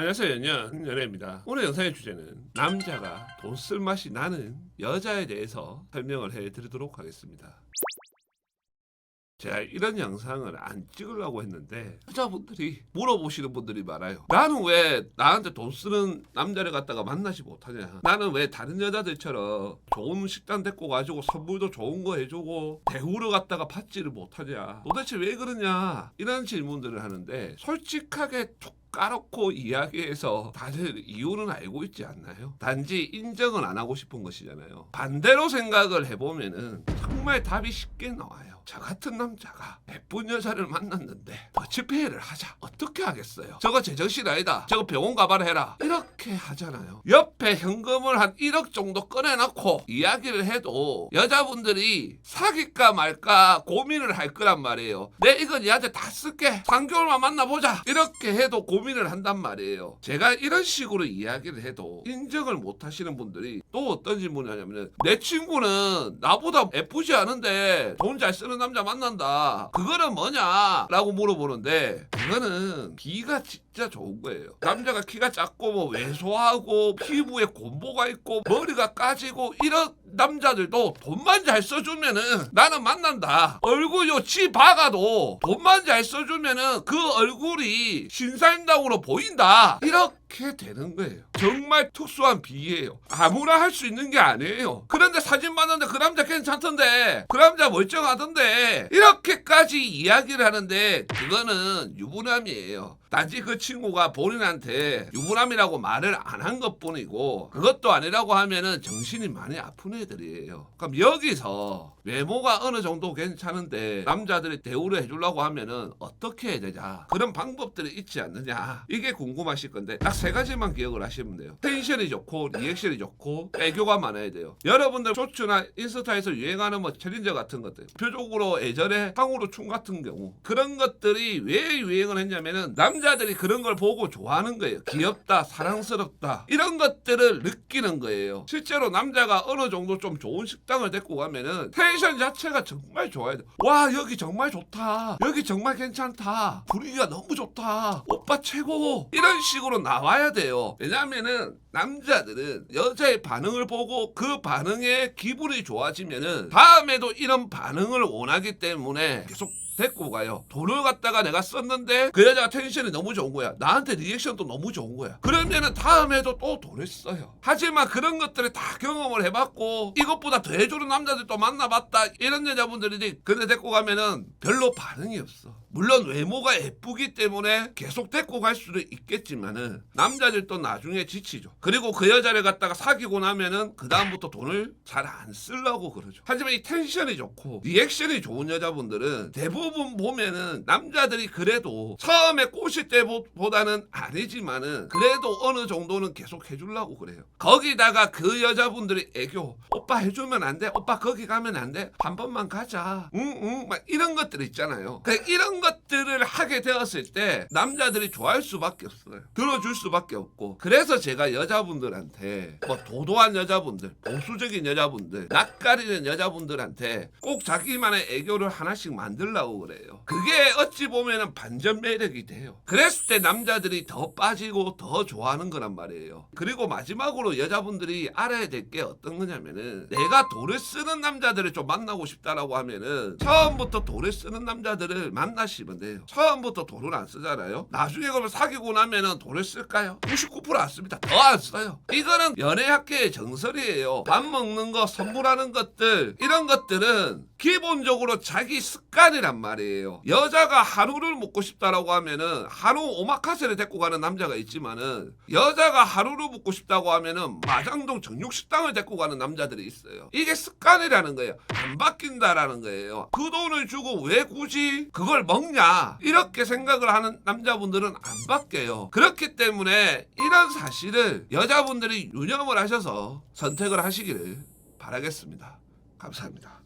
안녕하세요 연연 연예입니다. 오늘 영상의 주제는 남자가 돈 쓸 맛이 나는 여자에 대해서 설명을 해드리도록 하겠습니다. 제가 이런 영상을 안 찍으려고 했는데 여자분들이 물어보시는 분들이 많아요. 나는 왜 나한테 돈 쓰는 남자를 갖다가 만나지 못하냐? 나는 왜 다른 여자들처럼 좋은 식당 데리고 가지고 선물도 좋은 거 해주고 대우를 갖다가 받지를 못하냐? 도대체 왜 그러냐? 이런 질문들을 하는데 솔직하게 툭 까놓고 이야기해서 다들 이유는 알고 있지 않나요? 단지 인정은 안 하고 싶은 것이잖아요. 반대로 생각을 해보면은 정말 답이 쉽게 나와요. 저 같은 남자가 예쁜 여자를 만났는데 더치페이를 하자. 어떻게 하겠어요? 저거 제정신 아니다. 저거 병원 가봐라 해라. 이렇게 하잖아요. 옆에 현금을 한 1억 정도 꺼내놓고 이야기를 해도 여자분들이 사귈까 말까 고민을 할 거란 말이에요. 내 이건 얘한테 다 쓸게. 3개월만 만나보자. 이렇게 해도 고민 을 한단 말이에요. 제가 이런 식으로 이야기를 해도 인정을 못 하시는 분들이 또 어떤 질문을 하냐면은 내 친구는 나보다 예쁘지 않은데 돈 잘 쓰는 남자 만난다. 그거는 뭐냐? 라고 물어보는데 그거는 기가 진짜 좋은 거예요. 남자가 키가 작고 뭐 왜소하고 피부에 곰보가 있고 머리가 까지고 이런 남자들도 돈만 잘 써주면은 나는 만난다. 얼굴 요치 박아도 돈만 잘 써주면은 그 얼굴이 신사임당으로 보인다. 이렇게 되는 거예요. 정말 특수한 비예요. 아무나 할 수 있는 게 아니에요. 그런데 사진 봤는데 그 남자 괜찮던데 그 남자 멀쩡하던데 이렇게까지 이야기를 하는데 그거는 유부남이에요. 단지 그 친구가 본인한테 유부남이라고 말을 안 한 것뿐이고 그것도 아니라고 하면은 정신이 많이 아픈 애들이에요. 그럼 여기서 외모가 어느 정도 괜찮은데 남자들이 대우를 해주려고 하면은 어떻게 해야 되냐 그런 방법들이 있지 않느냐 이게 궁금하실 건데 딱 세 가지만 기억을 하시면 돼요. 텐션이 좋고 리액션이 좋고 애교가 많아야 돼요. 여러분들 쇼츠나 인스타에서 유행하는 뭐 챌린저 같은 것들 표적으로 예전에 상우로 춤 같은 경우 그런 것들이 왜 유행을 했냐면은 남자들이 그런 걸 보고 좋아하는 거예요. 귀엽다, 사랑스럽다 이런 것들을 느끼는 거예요. 실제로 남자가 어느 정도 좀 좋은 식당을 데리고 가면은 텐션 자체가 정말 좋아야 돼. 와 여기 정말 좋다. 여기 정말 괜찮다. 분위기가 너무 좋다. 오빠 최고. 이런 식으로 나와야 돼요. 왜냐하면은 남자들은 여자의 반응을 보고 그 반응에 기분이 좋아지면 은 다음에도 이런 반응을 원하기 때문에 계속 데리고 가요. 돈을 갖다가 내가 썼는데 그 여자가 텐션이 너무 좋은 거야. 나한테 리액션도 너무 좋은 거야. 그러면은 다음에도 또 돈을 써요. 하지만 그런 것들을 다 경험을 해봤고 이것보다 더 해주는 남자들도 만나봤다. 이런 여자분들이 근데 데리고 가면은 별로 반응이 없어. 물론 외모가 예쁘기 때문에 계속 데리고 갈 수도 있겠지만은 남자들도 나중에 지치죠. 그리고 그 여자를 갖다가 사귀고 나면은 그 다음부터 돈을 잘 안 쓰려고 그러죠. 하지만 이 텐션이 좋고 리액션이 좋은 여자분들은 대부분 보면은 남자들이 그래도 처음에 꼬실 때보다는 아니지만은 그래도 어느 정도는 계속 해주려고 그래요. 거기다가 그 여자분들이 애교 오빠 해주면 안 돼? 오빠 거기 가면 안 돼? 한 번만 가자. 응 응 막 이런 것들 있잖아요. 그 이런 것들을 하게 되었을 때 남자들이 좋아할 수밖에 없어요. 들어줄 수밖에 없고 그래서 제가 여자분들한테 뭐 도도한 여자분들, 보수적인 여자분들, 낯가리는 여자분들한테 꼭 자기만의 애교를 하나씩 만들라고 그래요. 그게 어찌 보면은 반전 매력이 돼요. 그랬을 때 남자들이 더 빠지고 더 좋아하는 거란 말이에요. 그리고 마지막으로 여자분들이 알아야 될 게 어떤 거냐면은 내가 돈을 쓰는 남자들을 좀 만나고 싶다라고 하면은 처음부터 돈을 쓰는 남자들을 만나시면 돼요. 처음부터 돈을 안 쓰잖아요. 나중에 그러면 사귀고 나면은 돈을 쓸까요? 99%안 씁니다. 더 안 써요. 이거는 연애학계의 정설이에요. 밥 먹는 거, 선물하는 것들 이런 것들은 기본적으로 자기 습관이란 말이에요. 여자가 하루를 먹고 싶다라고 하면은 하루 오마카세를 데리고 가는 남자가 있지만은 여자가 하루를 먹고 싶다고 하면은 마장동 정육식당을 데리고 가는 남자들이 있어요. 이게 습관이라는 거예요. 안 바뀐다라는 거예요. 그 돈을 주고 왜 굳이 그걸 먹냐 이렇게 생각을 하는 남자분들은 안 바뀌어요. 그렇기 때문에 이런 사실을 여자분들이 유념을 하셔서 선택을 하시기를 바라겠습니다. 감사합니다.